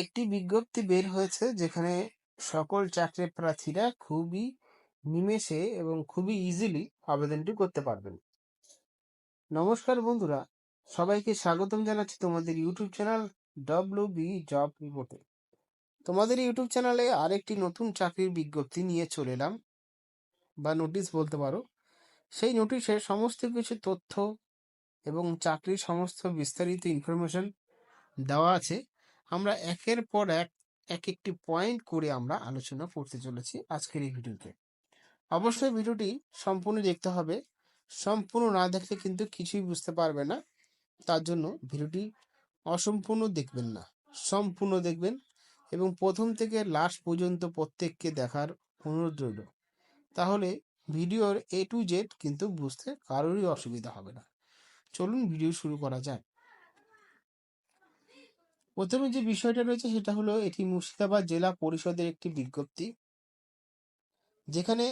একটি বিজ্ঞপ্তি বের হয়েছে যেখানে সকল চাকরি প্রার্থীরা খুবই নিমেষে এবং খুবই ইজিলি আবেদনটি করতে পারবেন। নমস্কার বন্ধুরা, সবাইকে স্বাগতম জানাচ্ছি তোমাদের YouTube channel W B job রিপোর্টে তোমাদের ইউটিউব চ্যানেলে আরেকটি নতুন চাকরির বিজ্ঞপ্তি নিয়ে চলে এলাম, বা নোটিশ বলতে পারো। সেই নোটিশে সমস্ত কিছু তথ্য এবং চাকরির সমস্ত বিস্তারিত ইনফরমেশন দেওয়া আছে। আমরা একের পর এক এক একটি পয়েন্ট করে আমরা আলোচনা করতে চলেছি আজকের এই ভিডিওতে। অবশ্যই ভিডিওটি সম্পূর্ণ দেখতে হবে। সম্পূর্ণ না দেখলে কিন্তু কিছুই বুঝতে পারবে না। তার জন্য ভিডিওটি অসম্পূর্ণ দেখবেন না। সম্পূর্ণ দেখবেন এবং প্রথম থেকে লাস্ট পর্যন্ত প্রত্যেককে দেখার অনুরোধ রইল। তাহলে ভিডিওর এ টু জেড কিন্তু বুঝতে কারোরই অসুবিধা হবে না। চলুন ভিডিও শুরু করা যাক। প্রথমে যে বিষয়টা রয়েছে সেটা হলো এটি মুর্শিদাবাদ জেলা পরিষদের একটি বিজ্ঞপ্তি। যেখানে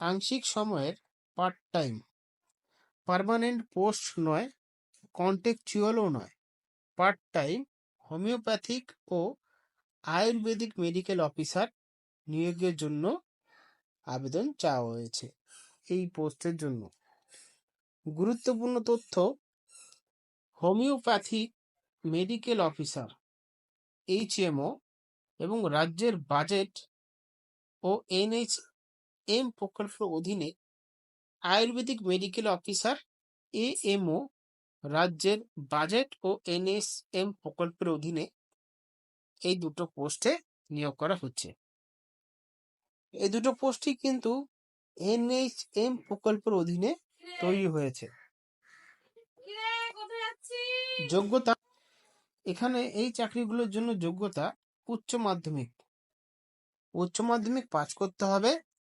আংশিক সময়ের পার্ট টাইম পার্মানেন্ট পোস্ট নয় কন্টেকচুয়ালও নয়। পার্ট টাইম হোমিওপ্যাথিক ও আয়ুর্বেদিক মেডিকেল অফিসার নিয়োগের জন্য আবেদন চাওয়া হয়েছে এই পোস্টের জন্য। গুরুত্বপূর্ণ তথ্য হোমিওপ্যাথিক মেডিকেল অফিসার এইচএমও এবং রাজ্যের বাজেট ও এনএইচএম প্রকল্পের অধীনে আয়ুর্বেদিক মেডিকেল অফিসার এএমও রাজ্যের বাজেট ও এনএসএম প্রকল্পের অধীনে এই দুটো পোস্টে নিয়োগ করা হচ্ছে। এই দুটো পোস্টই কিন্তু এনএইচএম প্রকল্পের অধীনে তৈরি হয়েছে। যোগ্যতা এখানে এই চাকরিগুলোর জন্য যোগ্যতা উচ্চ মাধ্যমিক। উচ্চ মাধ্যমিক পাস করতে হবে,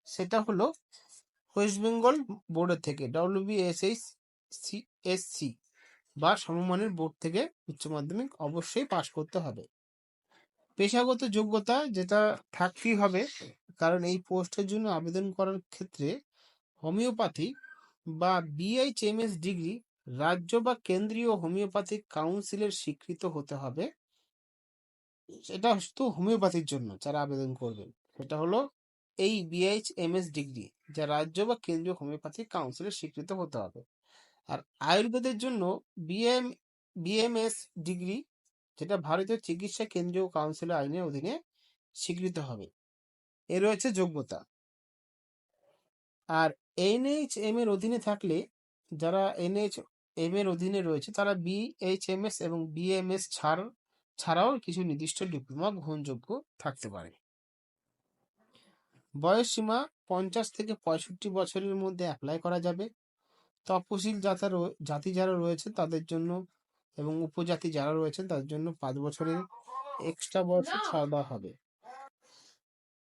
সেটা হলো ওয়েস্ট বেঙ্গল বোর্ডের থেকে এস সি বা সমমানের বোর্ড থেকে উচ্চ মাধ্যমিক অবশ্যই পাশ করতে হবে। পেশাগত যোগ্যতা যেটা থাকতেই হবে, কারণ এই পোস্টের জন্য আবেদন করার ক্ষেত্রে হোমিওপ্যাথি বা বিএইচএমএস ডিগ্রি রাজ্য বা কেন্দ্রীয় হোমিওপ্যাথিক কাউন্সিলের স্বীকৃত হতে হবে। সেটা শুধু হোমিওপ্যাথির জন্য যারা আবেদন করবেন। সেটা হলো এই বিএইচএমএস ডিগ্রি, যা রাজ্য বা কেন্দ্রীয় হোমিওপ্যাথিক কাউন্সিলের স্বীকৃত হতে হবে। আর আয়ুর্বেদের জন্য বিএম বিএমএস ডিগ্রি, যেটা ভারতীয় চিকিৎসা কেন্দ্রীয় কাউন্সিলের আইনের অধীনে স্বীকৃত হবে। এ রয়েছে যোগ্যতা। আর এনএইচএম এর অধীনে থাকলে যারা এনএইচ এম অধীনে রয়েছে, তারা বিএইচএমএস এবং বিএমএস ছাড়, ছাড়াও কিছু নির্দিষ্ট ডিপ্লোমা গ্রহণযোগ্য থাকতে পারে। বয়স সীমা পঞ্চাশ থেকে পঁয়ষট্টি বছরের মধ্যে অ্যাপ্লাই করা যাবে। তপশিল জাতা জাতি যারা রয়েছে তাদের জন্য এবং উপজাতি যারা রয়েছেন তাদের জন্য পাঁচ বছরের এক্সট্রা বছর ছাড় দেওয়া হবে।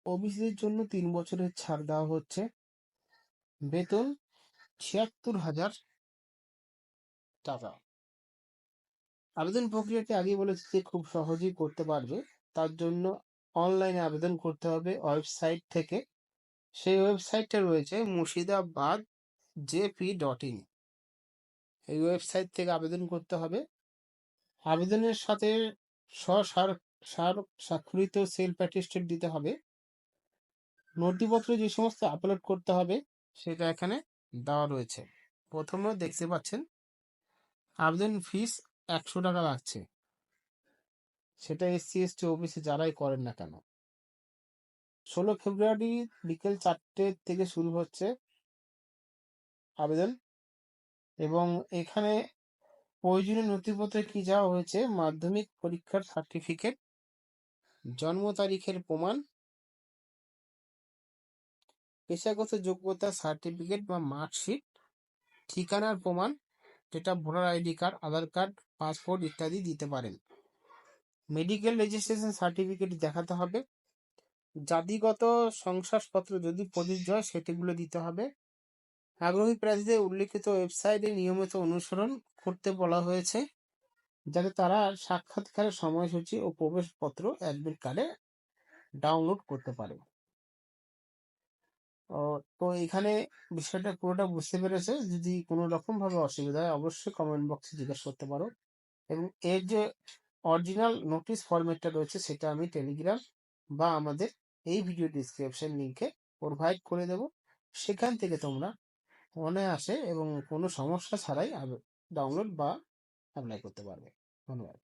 ওবিসিদের জন্য তিন বছরের ছাড় দেওয়া হচ্ছে। বেতন ছিয়াত্তর হাজার টাকা। আবেদন প্রক্রিয়াটি আগেই বলেছি যে খুব সহজেই করতে পারবে। তার জন্য অনলাইনে আবেদন করতে হবে ওয়েবসাইট থেকে। সেই ওয়েবসাইটটা রয়েছে মুর্শিদাবাদ জেপি ডট ইন। এই ওয়েবসাইট থেকে আবেদন করতে হবে। আবেদনের সাথে স্বসার স্বাক্ষরিত সেলফ অ্যাটেস্টেড দিতে হবে। নথিপত্র যে সমস্ত আপলোড করতে হবে সেটা এখানে দেওয়া রয়েছে। প্রথমে দেখতে পাচ্ছেন আবেদন ফিস একশো টাকা লাগছে। সেটা এসসি, এসটি, ওবিসি যারাই করেন না কেন? ষোলো ফেব্রুয়ারি বিকেল চারটে থেকে শুরু হচ্ছে আবেদন এবং এখানে প্রয়োজনীয় নথিপত্রে কি যাওয়া হয়েছে? মাধ্যমিক পরীক্ষার সার্টিফিকেট জন্ম তারিখের প্রমাণ, পেশাগত যোগ্যতা সার্টিফিকেট বা মার্কশিট ঠিকানার প্রমাণ যেটা voter ID card, Aadhaar card, passport ইত্যাদি দিতে পারেন। মেডিকেল রেজিস্ট্রেশন সার্টিফিকেট দেখাতে হবে। জাতিগত শংসাপত্র যদি প্রযোজ্য হয়, সেটিগুলো দিতে হবে। আগ্রহী প্রার্থীদের উল্লেখিত ওয়েবসাইটে নিয়মিত অনুসরণ করতে বলা হয়েছে, যাতে তারা সাক্ষাৎকারের সময়সূচি ও প্রবেশপত্র অ্যাডমিট কার্ডে ডাউনলোড করতে পারে। তো এখানে বিষয়টা পুরোটা বুঝতে পেরেছে? যদি কোনো রকম ভাবে অসুবিধা হয়, অবশ্যই কমেন্ট বক্সে জিজ্ঞেস করতে পারো। এবং এর যে অরিজিনাল নোটিশ ফরম্যাটটা রয়েছে, সেটা আমি টেলিগ্রাম বা আমাদের এই ভিডিও ডিসক্রিপশন লিঙ্কে প্রোভাইড করে দেব। সেখান থেকে তোমরা মনে আসে এবং কোনো সমস্যা ছাড়াই ডাউনলোড বা অ্যাপ্লাই করতে পারবে। ধন্যবাদ।